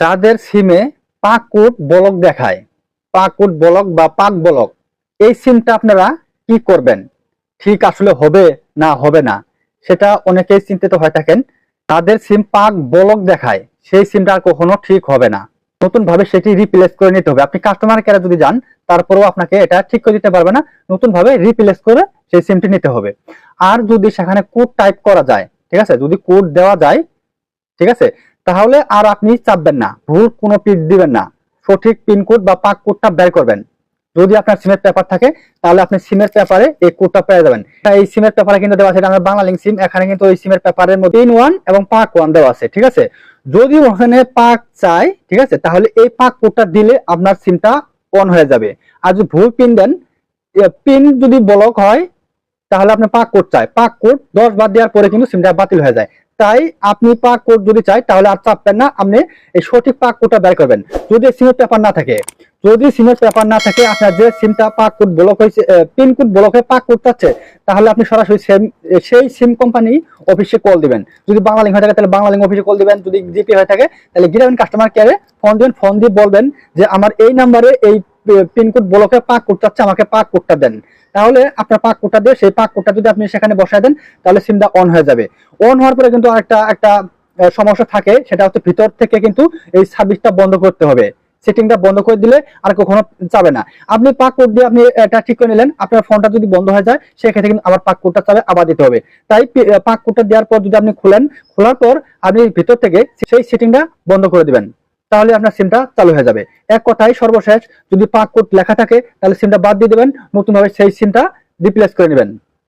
যাদের সিমে পাক কোড বলক দেখায়। পাক কোড বলক বা পাক বলক, এই সিমটা আপনারা কি করবেন? ঠিক আসলে হবে না হবে না। সেটা অনেকেই চিন্তিত হয়ে থাকেন। তাদের সিম পাক বলক দেখায়, সেই সিমটা আর কখনো ঠিক হবে না। নতুন ভাবে সেটি রিপ্লেস করে নিতে হবে। আপনি কাস্টমার কেয়ারে যদি যান, তারপরেও আপনাকে এটা ঠিক করে দিতে পারবে না। নতুন ভাবে রিপ্লেস করে সেই সিমটি নিতে হবে। আর যদি সেখানে কোড টাইপ করা যায়, ঠিক আছে? যদি কোড দেওয়া যায়, ঠিক আছে? তাহলে আর আপনি চাপবেন না, ভুল কোনো পিন দিবেন না। সঠিক পিনকোড বা পাক কোডটা বের করবেন। যদি আপনার সিমের পেপার থাকে, তাহলে আপনি সিমের পেপারে এই কোডটা পেয়ে যাবেন। এই সিমের পেপারে কিন্তু দেওয়া আছে, এটা আমার বাংলা লিঙ্ক সিম এখানে কিন্তু ওই সিমের পেপারের মধ্যে পিন ওয়ান এবং পাক ওয়ান দেওয়া আছে, ঠিক আছে? যদি ওখানে পাক চাই, ঠিক আছে? তাহলে এই পাক কোডটা দিলে আপনার সিমটা অন হয়ে যাবে। আর যদি ভুল পিন দেন পিন যদি ব্লক হয়, তাহলে আপনি পাক কোড চাই। পাক কোড দশ বার দেওয়ার পরে কিন্তু সিমটা বাতিল হয়ে যায়। তাই আপনি পাক কোড যদি চাই, তাহলে আর চাপবেন না। আপনি এই সঠিক পাক কোডটা বের করবেন। যদি সিমের পেপার না থাকে, যদি সিমের পেপার না থাকে, আপনার যে সিমটা পাক কোড ব্লক হয়েছে পিন কোড ব্লক হয়ে পাক কোড চাচ্ছে তাহলে আপনি সরাসরি সেম- সেই সিম কোম্পানি অফিসে কল দিবেন। যদি বাংলা লিঙ্ক হয়ে থাকে, তাহলে বাংলা লিঙ্ক অফিসে কল দিবেন। যদি জিপি হয়ে থাকে, তাহলে গিরাবেন কাস্টমার কেয়ারে ফোন দিবেন। ফোন দিয়ে বলবেন যে, আমার এই নাম্বারে এই পিন কোড ব্লকে পাক কোড চাচ্ছে আমাকে পাক কোডটা দেন। তাহলে আপনার পাক কোডটা দিয়ে সেই পাক কোডটা যদি আপনি সেখানে বসায় দেন, তাহলে সিমটা অন হয়ে যাবে। অন হওয়ার পরে কিন্তু আরেকটা, একটা সমস্যা থাকে, সেটা হচ্ছে ভিতর থেকে কিন্তু এই সার্ভিসটা বন্ধ করতে হবে। সেটিংটা বন্ধ করে দিলে আর কখনো যাবে না। আপনি পাক কোড দিয়ে আপনি এটা ঠিক করে নিলেন, আপনার ফোনটা যদি বন্ধ হয়ে যায়, সেক্ষেত্রে কিন্তু আবার পাক কোডটা চাবে আবার দিতে হবে। তাই পাক কোডটা দেওয়ার পর যদি আপনি খুলেন, খোলার পর আপনি ভিতর থেকে সেই সেটিংটা বন্ধ করে দিবেন। তাহলে আপনার সিমটা চালু হয়ে যাবে। এক কথায় সর্বশেষ যদি পাক কোড লেখা থাকে, তাহলে সিমটা বাদ দিয়ে দেবেন, নতুনভাবে সেই সিমটা রিপ্লেস করে নেবেন।